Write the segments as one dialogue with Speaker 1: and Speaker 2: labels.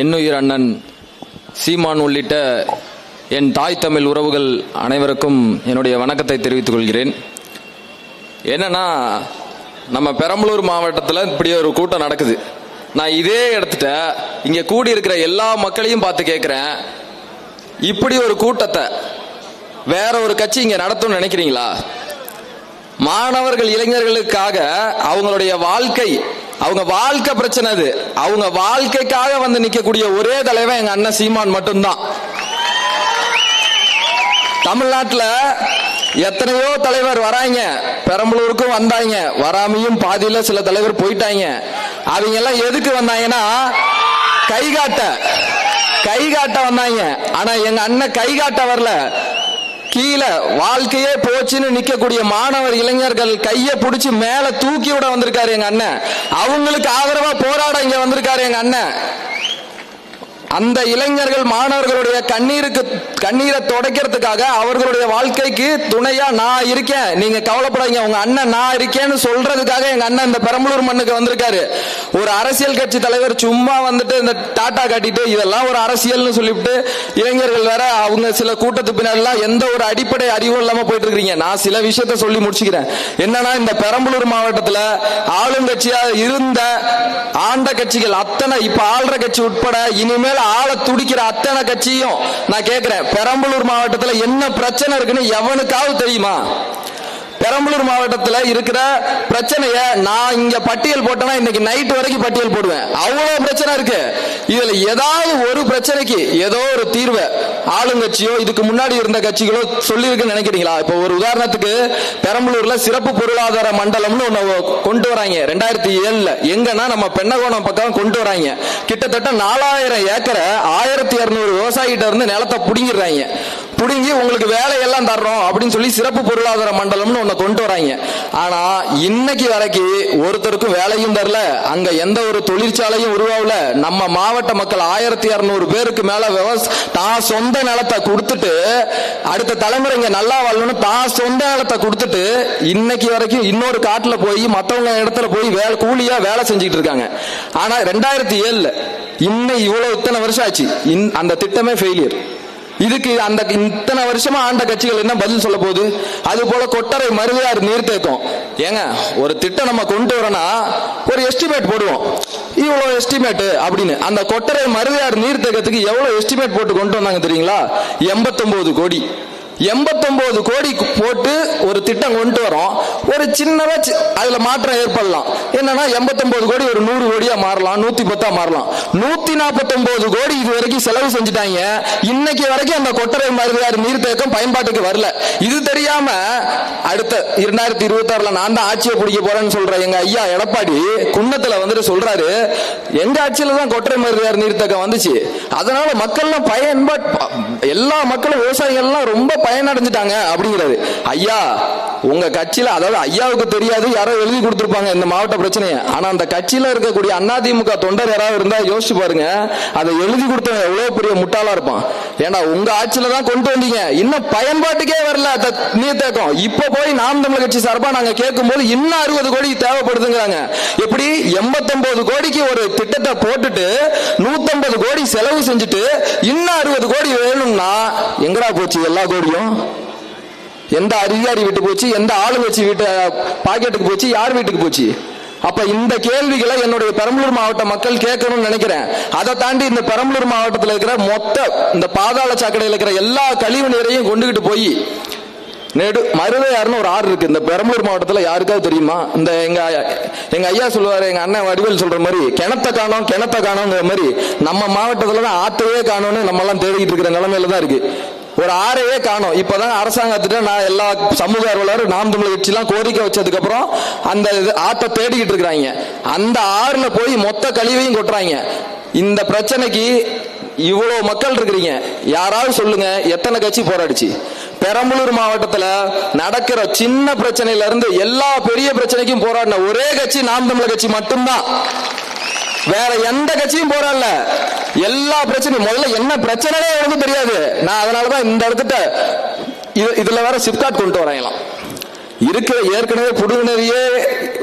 Speaker 1: என்னுயிர் அண்ணன் சீமான் உள்ளிட்ட என் தாய் தமிழ் உறவுகள் அனைவருக்கும் என்னுடைய வணக்கத்தை தெரிவித்துக் கொள்கிறேன். என்னன்னா நம்ம பெரம்பலூர் மாவட்டத்தில் இப்படி ஒரு கூட்டம் நடக்குது. நான் இதே இடத்துல இங்கே கூடி இருக்கிற எல்லா மக்களையும் பார்த்து கேட்குறேன் இப்படி ஒரு கூட்டத்தை வேற ஒரு கட்சி இங்கே நடத்தும்னு நினைக்கிறீங்களா? மாணவர்கள் இளைஞர்களுக்காக அவங்களுடைய வாழ்க்கை அவங்க வாழ்க்கை பிரச்சனை அது. அவங்க வாழ்க்கைக்காக வந்து நிக்கக்கூடிய ஒரே தலைவன் எங்க அண்ணன் சீமான் மட்டும்தான். தமிழ்நாட்டுல எத்தனையோ தலைவர் வராங்க. பெரம்பலூருக்கும் வந்தாங்க. வராமையும் பாதியில சில தலைவர் போயிட்டாங்க. அவங்க எல்லாம் எதுக்கு வந்தாங்கன்னா கை காட்ட. கை காட்ட வந்தாங்க. ஆனா எங்க அண்ணன் கை காட்ட வரல. கீழே வாழ்க்கையே போச்சுன்னு நிக்கக்கூடிய மாணவர் இளைஞர்கள் கைய பிடிச்சி மேல தூக்கி விட வந்திருக்காரு எங்க அண்ணன். அவங்களுக்கு ஆதரவா போராட இங்க வந்திருக்காரு எங்க அண்ணன். அந்த இளைஞர்கள் மாணவர்களுடைய கண்ணீருக்கு கண்ணீரை துடைக்கிறதுக்காக அவர்களுடைய வாழ்க்கைக்கு துணையா நான் இருக்கேன். நீங்க கவலைப்படாதீங்க. உங்க அண்ணன் நான் இருக்கேன்னு சொல்றதுக்காக எங்க அண்ணன் இந்த பெரம்பலூர் மண்ணுக்கு வந்திருக்காரு. ஒரு அரசியல் கட்சி தலைவர் சும்மா வந்துட்டு இந்த டாட்டா காட்டிட்டு இதெல்லாம் ஒரு அரசியல்னு சொல்லிவிட்டு இளைஞர்கள் வேற அவங்க சில கூட்டத்து பின்னாடிலாம் எந்த ஒரு அடிப்படை அறிவும் இல்லாம போயிட்டு இருக்கீங்க நான் சில விஷயத்த சொல்லி முடிச்சுக்கிறேன். என்னன்னா இந்த பெரம்பலூர் மாவட்டத்துல ஆளுங்கட்சியா இருந்த ஆண்ட கட்சிகள் அத்தனை இப்ப ஆள்ற கட்சி உட்பட இனிமேல் ஆள துடிக்கிற அத்தனை கட்சியும் நான் கேட்கிறேன் பெரம்பலூர் மாவட்டத்தில் என்ன பிரச்சனை இருக்குன்னு எவனுக்காவது தெரியுமா? பெரம்பலூர் மாவட்டத்தில் இருக்கிற பிரச்சனைய நான் இங்க பட்டியல் போட்டேன்னா இன்னைக்கு நைட் வரைக்கும் பட்டியல் போடுவேன். அவ்வளவு பிரச்சனை இருக்கு. இதுல ஏதாவது ஒரு பிரச்சனைக்கு ஏதோ ஒரு தீர்வை ஆளுங்கட்சியோ இதுக்கு முன்னாடி இருந்த கட்சிகளோ சொல்லியிருக்குன்னு நினைக்கிறீங்களா? இப்போ ஒரு உதாரணத்துக்கு பெரம்பலூர்ல சிறப்பு பொருளாதார மண்டலம்னு ஒன்று கொண்டு வராங்க. ரெண்டாயிரத்தி ஏழுல. எங்கன்னா நம்ம பெண்ணகோணம் பக்கம் கொண்டு வராங்க. கிட்டத்தட்ட நாலாயிரம் ஏக்கரை ஆயிரத்தி இருநூறு விவசாயிகிட்ட இருந்து நிலத்தை புடுங்கிடுறாங்க. புடுங்கி உங்களுக்கு வேலையெல்லாம் தர்றோம் அப்படின்னு சொல்லி சிறப்பு பொருளாதார மண்டலம்னு ஒன்று கொண்டு வராங்க. ஆனா இன்னைக்கு வரைக்கும் ஒருத்தருக்கும் வேலையும் தரல. அங்க எந்த ஒரு தொழிற்சாலையும் உருவாகல. நம்ம மாவட்ட மக்கள் ஆயிரத்தி இரநூறு பேருக்கு மேல தான் சொந்த நிலத்தை கொடுத்துட்டு அடுத்த தலைமுறை இங்க நல்லா வாழணும்னு தான் சொந்த நிலத்தை கொடுத்துட்டு இன்னைக்கு வரைக்கும் இன்னொரு காட்டுல போய் மற்றவங்க இடத்துல போய் வேலை கூலியா வேலை செஞ்சுட்டு இருக்காங்க. ஆனா ரெண்டாயிரத்தி ஏழுல இன்னும் இவ்வளவு இத்தனை வருஷம் ஆச்சு. இன்- அந்த திட்டமே ஃபெயிலியர் இதுக்கு அந்த இத்தனை வருஷமா ஆண்ட கட்சிகள் என்ன பதில் சொல்ல போகுது? அது போல கொட்டரை மருதையார் நீர்த்தேக்கம் ஏங்க ஒரு திட்டம் நம்ம கொண்டு வரோம்னா ஒரு எஸ்டிமேட் போடுவோம். இவ்வளவு எஸ்டிமேட் அப்படின்னு. அந்த கொட்டரை மருதையார் நீர்த்தேக்கத்துக்கு எவ்வளவு எஸ்டிமேட் போட்டு கொண்டு வந்தாங்க தெரியுங்களா? எண்பத்தொன்பது கோடி. எண்பத்தொன்பது கோடி போட்டு ஒரு திட்டம் கொண்டு வரோம். ஒரு சின்னதாக அதில் மாற்றம் ஏற்படலாம். என்னன்னா எண்பத்தொம்போது கோடி ஒரு நூறு கோடியாக மாறலாம் நூற்றி பத்தா மாறலாம். நூற்றி நாற்பத்தொம்போது கோடி இது வரைக்கும் செலவு செஞ்சுட்டாங்க. இன்னைக்கு வரைக்கும் அந்த கொட்டரை மருதியார் நீர்த்தேக்கம் பயன்பாட்டுக்கு வரல. இது தெரியாம அடுத்த இரண்டாயிரத்தி இருபத்தாறில் நான் தான் ஆட்சியை பிடிக்க போறேன்னு சொல்ற எங்க ஐயா எடப்பாடி குன்னத்தில் வந்துட்டு சொல்றாரு எங்க ஆட்சியில் தான் கொட்டரை மருதியார் நீர்த்தேக்கம் வந்துச்சு. அதனால மக்கள்லாம் பயன்பாட் எல்லா மக்களும் விவசாயிகள்லாம் ரொம்ப பயனடைஞ்சிட்டாங்க அப்படிங்கிறது. ஐயா உங்க கட்சியில அதாவது ஐயாவுக்கு தெரியாது யாரோ எழுதி கொடுத்துருப்பாங்க இந்த மாவட்ட பிரச்சனையை. ஆனா அந்த கட்சியில இருக்கக்கூடிய அதிமுக தொண்டர் யாராவது இருந்தா யோசிச்சு பாருங்க. அதை எழுதி கொடுத்தவங்க எவ்வளவு பெரிய முட்டாளா இருப்பான். ஏன்னா உங்க ஆட்சியில தான் கொண்டு வந்தீங்க. இன்னும் பயன்பாட்டுக்கே வரல நீ நீர்த்தேக்கம். இப்ப போய் நாம் தமிழர் கட்சி சார்பா நாங்க கேட்கும் போது இன்னும் அறுபது கோடி தேவைப்படுதுங்கிறாங்க. எப்படி? எண்பத்தொன்பது கோடிக்கு ஒரு திட்டத்தை போட்டுட்டு நூத்தம்பது கோடி செலவு செஞ்சுட்டு இன்னும் அறுபது கோடி வேணும்னா எங்கடா போச்சு எல்லா கோடியும்? எந்த அதிகாரி வீட்டு போச்சு எந்த ஆளுங்கட்சி வீட்டு பாக்கெட்டுக்கு போச்சு யார் வீட்டுக்கு போச்சு? அப்ப இந்த கேள்விகளை என்னுடைய பெரம்பலூர் மாவட்ட மக்கள் கேட்கணும்னு நினைக்கிறேன். அதை தாண்டி இந்த பெரம்பலூர் மாவட்டத்தில் இருக்கிற மொத்த இந்த பாதாள சாக்கடையில் இருக்கிற எல்லா கழிவு நீரையும் கொண்டுகிட்டு போய் நெடு மருதையார்னு ஒரு ஆறு இருக்கு. இந்த பெரம்பலூர் மாவட்டத்தில் யாருக்காவது தெரியுமா? இந்த எங்க எங்க ஐயா சொல்லுவாரு எங்க அண்ணன் வடிவேல் சொல்ற மாதிரி கிணத்த காணோம் கிணத்த காணோங்கிற மாதிரி நம்ம மாவட்டத்தில் தான் ஆத்தையே காணோன்னு நம்மலாம் தேடிக்கிட்டு இருக்கிற நிலைமையில தான் இருக்கு. ஒரு ஆறையே காணும். இப்பதான் அரசாங்கத்திட்ட நான் எல்லா சமூக ஆர்வலரும் நாம் தமிழ் கட்சிலாம் கோரிக்கை வச்சதுக்கு அப்புறம் அந்த இது ஆற்றை தேடிக்கிட்டு இருக்கிறாங்க. அந்த ஆறுல போய் மொத்த கழிவையும் கொட்டுறாங்க. இந்த பிரச்சனைக்கு இவ்வளவு மக்கள் இருக்கிறீங்க. யாராவது சொல்லுங்க எத்தனை கட்சி போராடிச்சு? பெரம்பலூர் மாவட்டத்துல நடக்கிற சின்ன பிரச்சனையில இருந்து எல்லா பெரிய பிரச்சனைக்கும் போராடின ஒரே கட்சி நாம் தமிழர் கட்சி மட்டும்தான். வேற எந்த கட்சியும் போராடல. எல்லா பிரச்சனையும் முதல்ல என்ன பிரச்சனையே எனக்கு தெரியாது. நான் அதனாலதான் இந்த இடத்துட்ட இது- இதுல வேற சிப்காட் கொண்டு வரையலாம் இருக்கிற ஏற்கனவே புடுங்கினதையே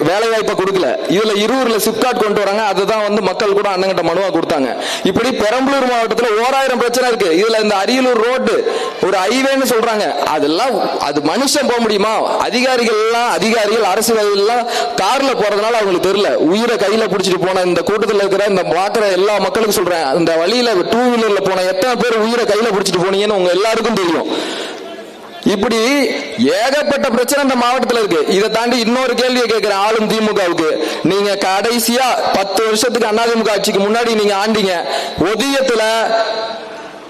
Speaker 1: வேலைவாய்ப்பை கொடுக்கல. இதுல இருவர்ல சிப்காட் கொண்டு வராங்க. அதுதான் வந்து மக்கள் கூட அண்ணங்கிட்ட மனுவா கொடுத்தாங்க. இப்படி பெரம்பலூர் மாவட்டத்தில் ஓராயிரம் பிரச்சனை இருக்கு. இதுல இந்த அரியலூர் ரோடு ஒரு ஹைவேன்னு சொல்றாங்க. அதெல்லாம் அது மனுஷன் போக முடியுமா? அதிகாரிகள் எல்லாம் அதிகாரிகள் அரசு எல்லாம் கார்ல போறதுனால அவங்களுக்கு தெரியல. உயிரை கையில பிடிச்சிட்டு போன இந்த கூட்டத்தில் இருக்கிற இந்த பாக்குற எல்லா மக்களுக்கும் சொல்றேன். இந்த வழியில டூ வீலர்ல போன எத்தனை பேர் உயிரை கையில பிடிச்சிட்டு போனீங்கன்னு உங்க எல்லாருக்கும் தெரியும். இப்படி ஏகப்பட்ட பிரச்சனை இந்த மாவட்டத்தில் இருக்கு. இதை தாண்டி இன்னொரு கேள்வியை கேட்கிறேன் ஆளும் திமுகவுக்கு. நீங்க கடைசியா பத்து வருஷத்துக்கு அதிமுக ஆட்சிக்கு முன்னாடி நீங்க ஆண்டீங்க ஒதியத்துல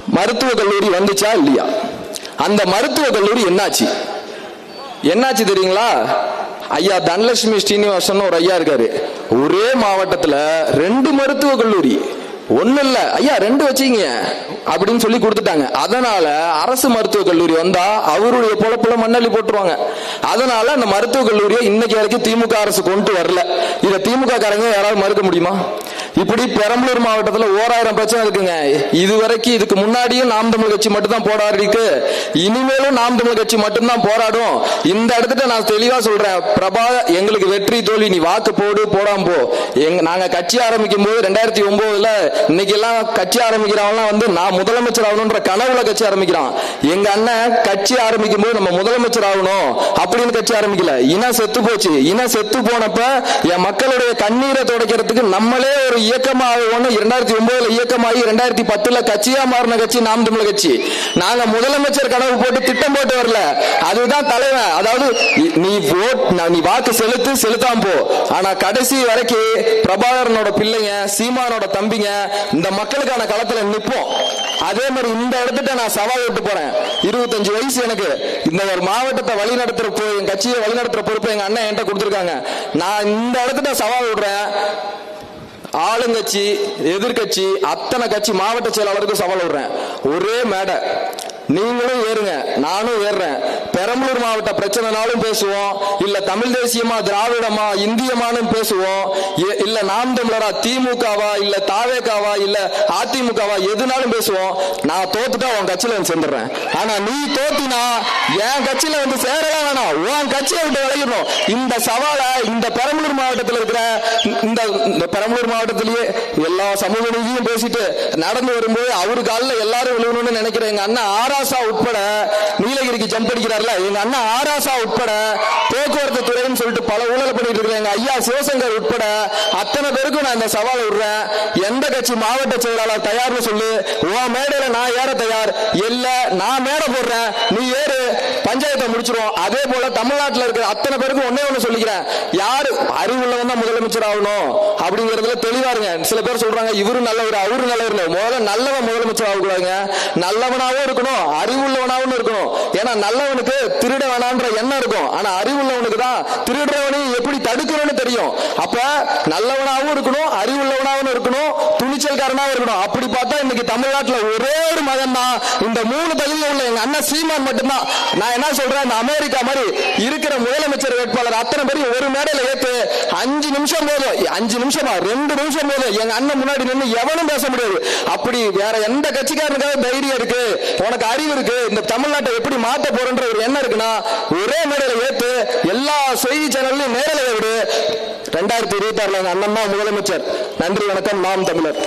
Speaker 1: மருத்துவ கல்லூரி வந்துச்சா இல்லையா? அந்த மருத்துவ கல்லூரி என்னாச்சு? என்னாச்சு தெரியுங்களா? ஐயா தனலட்சுமி ஸ்ரீனிவாசன் ஒரு ஐயா இருக்காரு. ஒரே மாவட்டத்துல ரெண்டு மருத்துவ கல்லூரி. ஒண்ணு இல்ல ஐயா ரெண்டு வச்சீங்க. அப்படின்னு சொல்லி கொடுத்துட்டாங்க. அதனால அரசு மருத்துவக் கல்லூரி வந்தா அவருடைய பொழப்புல மண்ணள்ளி போட்டுருவாங்க. அதனால அந்த மருத்துவக் கல்லூரியை இன்னைக்கு வரைக்கும் திமுக அரசு கொண்டு வரல. இதை திமுக காரங்க யாராவது மறுக்க முடியுமா? இப்படி பெரம்பலூர் மாவட்டத்தில் ஓராயிரம் பிரச்சனை இருக்குங்க. இதுவரைக்கும் இதுக்கு முன்னாடியும் நாம் தமிழ் கட்சி மட்டும்தான் போராடி இருக்கு இனிமேலும் நாம் தமிழ் கட்சி மட்டும்தான் போராடும். இந்த இடத்துல நான் தெளிவா சொல்றேன். பிரபா எங்களுக்கு வெற்றி தோல்வி நீ வாக்கு போடு போடாம போ. எங்க நாங்க கட்சி ஆரம்பிக்கும் போது ரெண்டாயிரத்தி ஒன்பதுல இன்னைக்கு எல்லாம் கட்சி ஆரம்பிக்கிறவங்க வந்து நான் முதலமைச்சர் ஆகணும்ன்ற கனவுல கட்சி ஆரம்பிக்கிறான். எங்க அண்ணன் கட்சி ஆரம்பிக்கும் போது நம்ம முதலமைச்சர் ஆகணும். அப்படின்னு கட்சி ஆரம்பிக்கல. இனம் செத்து போச்சு. இனம் செத்து போனப்ப என் மக்களுடைய கண்ணீரை துடைக்கிறதுக்கு நம்மளே ஒரு இயக்கமாக ஒன்று இரண்டாயிரத்தி ஒன்பதுல இயக்கமாகி ரெண்டாயிரத்தி பத்துல கட்சியா மாறின கட்சி நாம் தமிழ் கட்சி. நாங்க முதலமைச்சர் கனவு போட்டு திட்டம் போட்டு வரல. அதுதான் தலைவன். அதாவது நீ ஓட் நான் நீ வாக்கு செலுத்து செலுத்தாம போ. ஆனா கடைசி வரைக்கும் பிரபாகரனோட பிள்ளைங்க சீமானோட தம்பிங்க இந்த மக்களுக்கான களத்துல நிற்போம் அதே மாதிரி இந்த இடத்துட்ட நான் சவால் விட்டு போறேன். இருபத்தஞ்சு வயசு எனக்கு. இந்த ஒரு மாவட்டத்தை வழி நடத்துற என் கட்சியை வழி நடத்துற பொறுப்பு எங்க அண்ணன் என்கிட்ட கொடுத்துருக்காங்க. நான் இந்த இடத்துட்ட சவால் விடுறேன். ஆளுங்கட்சி எதிர்க்கட்சி அத்தனை கட்சி மாவட்ட செயலாளருக்கும் சவால் விடுறேன். ஒரே மேடை. நீங்களும் ஏறுங்க நானும் ஏறுறேன். பெரம்பலூர் மாவட்ட பிரச்சனைனாலும் பேசுவோம் இல்ல தமிழ் தேசியமா திராவிடமா இந்தியமானும் பேசுவோம். இல்ல நாம் தமிழரா திமுகவா இல்ல தாவேகாவா இல்ல அதிமுகவா எதுனாலும் பேசுவோம். நான் தோத்துட்டா உன் கட்சியில வந்து சேர்ந்துடுறேன். ஆனா நீ தோத்தினா என் கட்சியில வந்து சேரலாம் வேணாம். உன் கட்சியை விட்டு விளையிடணும் இந்த சவாலை இந்த பெரம்பலூர் மாவட்டத்தில் இருக்கிற இந்த இந்த பெரம்பலூர் மாவட்டத்திலேயே எல்லா சமூக நீதியும் பேசிட்டு நடந்து வரும்போது அவரு காலில் எல்லாரும் விழுகணும்னு நினைக்கிற எங்க அண்ணன் ஆராசா உட்பட நீலகிரிக்கு ஜம்ப் அடிக்கிறார்ல? எங்க அண்ணா ஆராசா உட்பட போக்குவரத்து துறைன்னு சொல்லிட்டு பல ஊழல் பண்ணிட்டு இருக்கிற எங்க ஐயா சிவசங்கர் உட்பட அத்தனை பேருக்கும் நான் இந்த சவால் விடுறேன். எந்த கட்சி மாவட்ட செயலாளர் தயார்னு சொல்லு உன் மேடையில நான் ஏற தயார். இல்ல நான் மேடை போடுறேன். நீ ஏறு. பஞ்சாயத்தை முடிச்சிருவோம். அதே போல தமிழ்நாட்டில் இருக்கிற அத்தனை பேருக்கும் ஒன்னே ஒண்ணு சொல்லிக்கிறேன். யாரு அறிவுள்ளவன் தான் முதலமைச்சர் ஆகணும் அப்படிங்கறதுல தெளிவா இருங்க. சில பேர் சொல்றாங்க இவரு நல்லவர் அவரு நல்லவர் முதல்ல நல்லவன் முதலமைச்சர் ஆகக்கூடாதுங்க. நல்லவனாவும் இருக்கணும் அறிவுள்ளவனாகவும் இருக்கணும். ஏன்னா நல்லவனுக்கு திருட வேணான்ற எண்ணம் இருக்கும். ஆனா அறிவுள்ளவனுக்கு தான் திருடுறவனையும் எப்படி தடுக்கிறோன்னு தெரியும். அப்ப நல்லவனாகவும் இருக்கணும் அறிவுள்ளவனாகவும் இருக்கணும் துணிச்சல்காரனாகவும் இருக்கணும். அப்படி பார்த்தா இன்னைக்கு தமிழ்நாட்டில் ஒரே ஒரு மகன் தான் இந்த மூணு தகுதியில் உள்ள எங்க அண்ணன் சீமான் மட்டும்தான். நான் என்ன சொல்றேன் இந்த அமெரிக்கா மாதிரி இருக்கிற முதலமைச்சர் வேட்பாளர் அத்தனை பேரும் ஒரு மேடையில ஏத்து அஞ்சு நிமிஷம் போதும். அஞ்சு நிமிஷமா? ரெண்டு நிமிஷம் போதும். எங்க அண்ணன் முன்னாடி நின்று எவனும் பேச முடியாது. அப்படி வேற எந்த கட்சிக்காரனுக்காவது தைரியம் இருக்கு? உனக்கு அறிவு இருக்கு. இந்த தமிழ்நாட்டை எப்படி மாத்த போறன்ற ஒரு எண்ணம் இருக்குன்னா ஒரே மேடையில ஏத்து எல்லா செய்தி சேனல்லையும் நேரில் விடு. ரெண்டாயிரத்தி இருபத்தி ஆறுல எங்க அண்ணன் தான் முதலமைச்சர். நன்றி வணக்கம். நாம் தமிழர்.